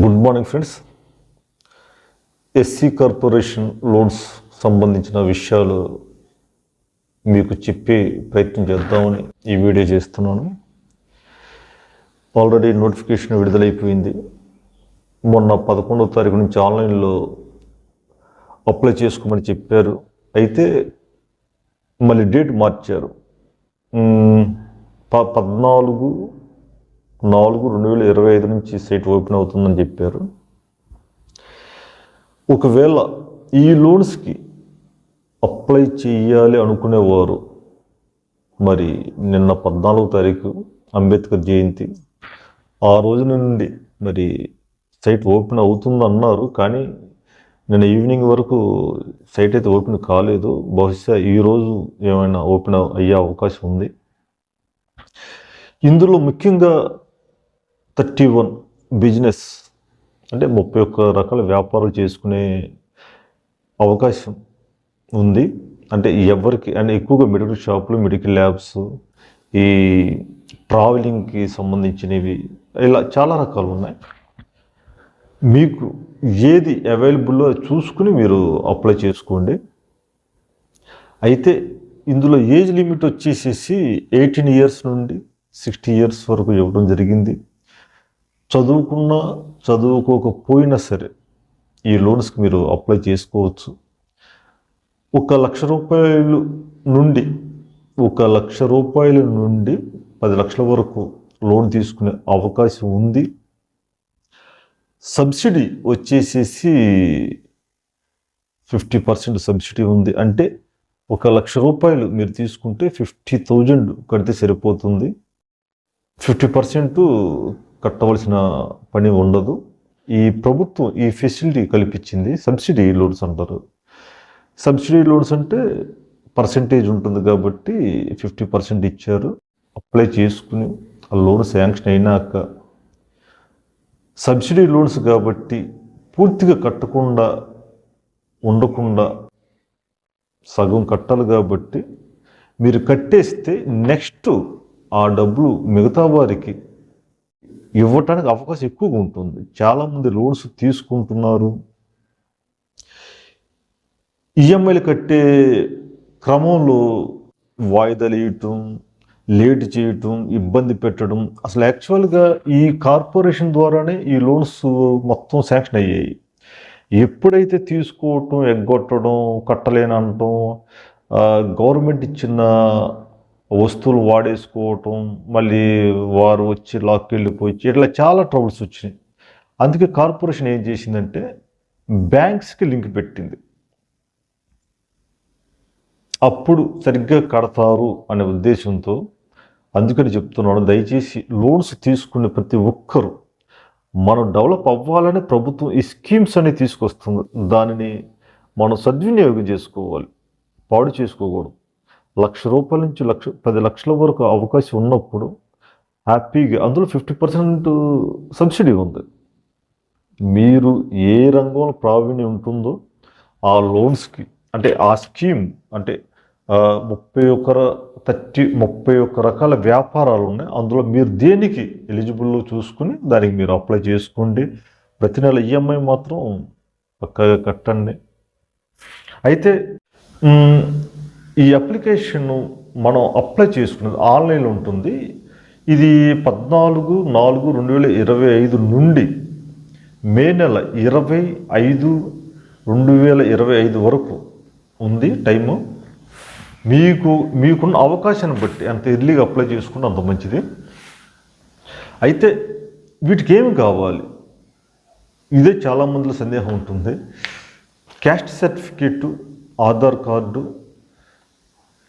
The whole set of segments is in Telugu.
Good morning friends SC corporation loans సంబంధించిన విషయాలు మీకు చెప్పే ప్రయత్నం చేద్దామని ఈ వీడియో చేస్తున్నాను. ఆల్రెడీ నోటిఫికేషన్ విడుదలైపోయింది. మొన్న పదకొండవ తారీఖు నుంచి ఆన్లైన్లో అప్లై చేసుకోమని చెప్పారు. అయితే మళ్ళీ డేట్ మార్చారు. ప పద్నాలుగు నాలుగు రెండు వేల ఇరవై ఐదు నుంచి సైట్ ఓపెన్ అవుతుందని చెప్పారు. ఒకవేళ ఈ లోన్స్కి అప్లై చేయాలి అనుకునేవారు మరి నిన్న పద్నాలుగు తారీఖు అంబేద్కర్ జయంతి ఆ రోజు నుండి మరి సైట్ ఓపెన్ అవుతుంది అన్నారు కానీ నిన్న ఈవినింగ్ వరకు సైట్ అయితే ఓపెన్ కాలేదు. బహుశా ఈరోజు ఏమైనా ఓపెన్ అయ్యే అవకాశం ఉంది. ఇందులో ముఖ్యంగా థర్టీ వన్ బిజినెస్ అంటే ముప్పై ఒక్క రకాల వ్యాపారాలు చేసుకునే అవకాశం ఉంది. అంటే ఎవరికి అంటే ఎక్కువగా మెడికల్ షాపులు మెడికల్ ల్యాబ్స్ ఈ ట్రావెలింగ్కి సంబంధించినవి ఇలా చాలా రకాలు ఉన్నాయి. మీకు ఏది అవైలబుల్లో చూసుకుని మీరు అప్లై చేసుకోండి. అయితే ఇందులో ఏజ్ లిమిట్ వచ్చేసేసి ఎయిటీన్ ఇయర్స్ నుండి సిక్స్టీ ఇయర్స్ వరకు ఇవ్వడం జరిగింది. చదువుకున్నా చదువుకోకపోయినా సరే ఈ లోన్స్కి మీరు అప్లై చేసుకోవచ్చు. ఒక లక్ష రూపాయలు నుండి ఒక లక్ష రూపాయల నుండి పది లక్షల వరకు లోన్ తీసుకునే అవకాశం ఉంది. సబ్సిడీ వచ్చేసేసి ఫిఫ్టీ పర్సెంట్ సబ్సిడీ ఉంది. అంటే ఒక లక్ష రూపాయలు మీరు తీసుకుంటే ఫిఫ్టీ థౌజండ్ కడితే సరిపోతుంది. ఫిఫ్టీ పర్సెంట్ కట్టవలసిన పని ఉండదు. ఈ ప్రభుత్వం ఈ ఫెసిలిటీ కల్పించింది సబ్సిడీ లోన్స్ అంటారు. సబ్సిడీ లోన్స్ అంటే పర్సంటేజ్ ఉంటుంది కాబట్టి ఫిఫ్టీ పర్సెంట్ ఇచ్చారు. అప్లై చేసుకుని ఆ లోన్ శాంక్షన్ అయినాక సబ్సిడీ లోన్స్ కాబట్టి పూర్తిగా కట్టకుండా ఉండకుండా సగం కట్టాలి కాబట్టి మీరు కట్టేస్తే నెక్స్ట్ ఆ డబ్బులు మిగతా వారికి ఇవ్వటానికి అవకాశం ఎక్కువగా ఉంటుంది. చాలామంది లోన్స్ తీసుకుంటున్నారు. ఈఎంఐలు కట్టే క్రమంలో వాయిదాలు వేయటం లేట్ చేయటం ఇబ్బంది పెట్టడం. అసలు యాక్చువల్గా ఈ కార్పొరేషన్ ద్వారానే ఈ లోన్స్ మొత్తం శాంక్షన్ అయ్యాయి. ఎప్పుడైతే తీసుకోవటం ఎగ్గొట్టడం కట్టలేనటం గవర్నమెంట్ ఇచ్చిన వస్తువులు వాడేసుకోవటం మళ్ళీ వారు వచ్చి లాక్కి వెళ్ళిపోయి ఇట్లా చాలా ట్రబుల్స్ వచ్చినాయి. అందుకే కార్పొరేషన్ ఏం చేసిందంటే బ్యాంక్స్కి లింక్ పెట్టింది. అప్పుడు సరిగ్గా కడతారు అనే ఉద్దేశంతో అందుకని చెప్తున్నాను దయచేసి లోన్స్ తీసుకునే ప్రతి ఒక్కరూ మనం డెవలప్ అవ్వాలని ప్రభుత్వం ఈ స్కీమ్స్ అనేవి తీసుకొస్తుంది. దానిని మనం సద్వినియోగం చేసుకోవాలి పాడు చేసుకోకూడదు. లక్ష రూపాయల నుంచి లక్ష పది లక్షల వరకు అవకాశం ఉన్నప్పుడు హ్యాపీగా అందులో ఫిఫ్టీ పర్సెంట్ సబ్సిడీ ఉంది. మీరు ఏ రంగంలో ప్రావీణ్యం ఉంటుందో ఆ లోన్స్కి అంటే ఆ స్కీమ్ అంటే ముప్పై ఒక్క థర్టీ ముప్పై ఒక్క రకాల వ్యాపారాలు ఉన్నాయి. అందులో మీరు దేనికి ఎలిజిబుల్ చూసుకుని దానికి మీరు అప్లై చేసుకోండి. ప్రతి నెల ఈఎంఐ మాత్రం పక్కగా కట్టండి. అయితే ఈ అప్లికేషన్ మనం అప్లై చేసుకున్నది ఆన్లైన్లో ఉంటుంది. ఇది పద్నాలుగు నాలుగు రెండు వేల ఇరవై ఐదు నుండి మే నెల ఇరవై ఐదు రెండు వేల ఇరవై ఐదు వరకు ఉంది టైము. మీకు మీకున్న అవకాశాన్ని బట్టి అంత ఎర్లీగా అప్లై చేసుకుంటే అంత మంచిది. అయితే వీటికి ఏమి కావాలి? ఇదే చాలామందిలో సందేహం ఉంటుంది. Caste certificate Aadhaar card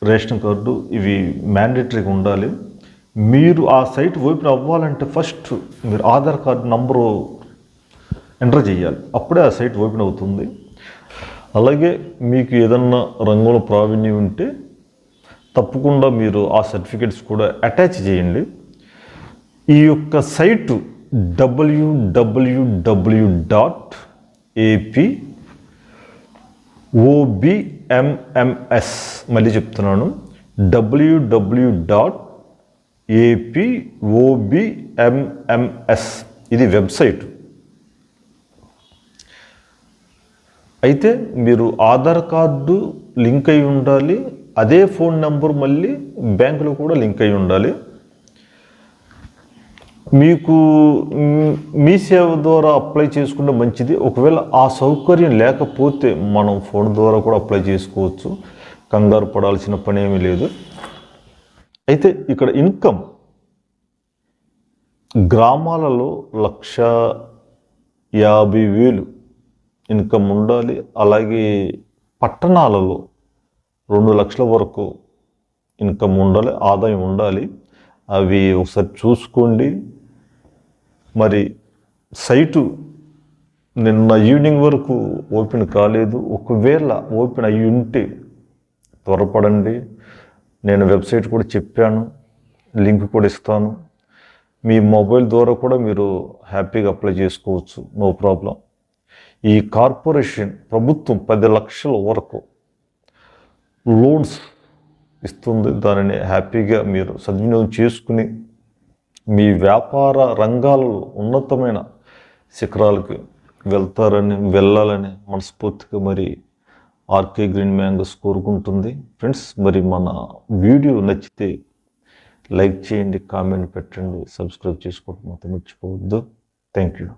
ration card ఇవి మ్యాండేటరీగా ఉండాలి. మీరు ఆ సైట్ ఓపెన్ అవ్వాలంటే ఫస్ట్ మీరు ఆధార్ కార్డు నంబరు ఎంటర్ చేయాలి. అప్పుడే ఆ సైట్ ఓపెన్ అవుతుంది. అలాగే మీకు ఏదన్నా రంగంలో ప్రావీణ్యం ఉంటే తప్పకుండా మీరు ఆ సర్టిఫికేట్స్ కూడా అటాచ్ చేయండి. ఈ యొక్క site W W W dot AP OBMMS మళ్ళీ చెప్తున్నాను. W W dot AP OBMMS ఇది వెబ్సైట్. అయితే మీరు ఆధార్ కార్డు లింక్ అయి ఉండాలి. అదే ఫోన్ నెంబర్ మళ్ళీ బ్యాంకులో కూడా లింక్ అయి ఉండాలి. మీకు మీ సేవ ద్వారా అప్లై చేసుకుంటే మంచిది. ఒకవేళ ఆ సౌకర్యం లేకపోతే మనం ఫోన్ ద్వారా కూడా అప్లై చేసుకోవచ్చు. కంగారు పడాల్సిన పని ఏమీ లేదు. అయితే ఇక్కడ ఇన్కమ్. గ్రామాలలో లక్ష యాభై వేలు ఇన్కమ్ ఉండాలి. అలాగే పట్టణాలలో రెండు లక్షల వరకు ఇన్కమ్ ఉండాలి ఆదాయం ఉండాలి. అవి ఒకసారి చూసుకోండి. మరి సైటు నిన్న ఈవినింగ్ వరకు ఓపెన్ కాలేదు. ఒకవేళ ఓపెన్ అయ్యి ఉంటే త్వరపడండి. నేను వెబ్సైట్ కూడా చెప్పాను. లింక్ కూడా ఇస్తాను. మీ మొబైల్ ద్వారా కూడా మీరు హ్యాపీగా అప్లై చేసుకోవచ్చు. No problem. ఈ కార్పొరేషన్ ప్రభుత్వం పది లక్షల వరకు లోన్స్ ఇస్తుంది. దానిని హ్యాపీగా మీరు సద్వినియోగం చేసుకుని మీ వ్యాపార రంగాలలో ఉన్నతమైన శిఖరాలకు వెళ్తారని వెళ్ళాలని మనస్ఫూర్తిగా మరి ఆర్కే గ్రీన్ మ్యాంగోస్ కోరుకుంటుంది. ఫ్రెండ్స్ మరి మన వీడియో నచ్చితే లైక్ చేయండి కామెంట్ పెట్టండి సబ్స్క్రైబ్ చేసుకోవడం మాత్రం మర్చిపోవద్దు. Thank you.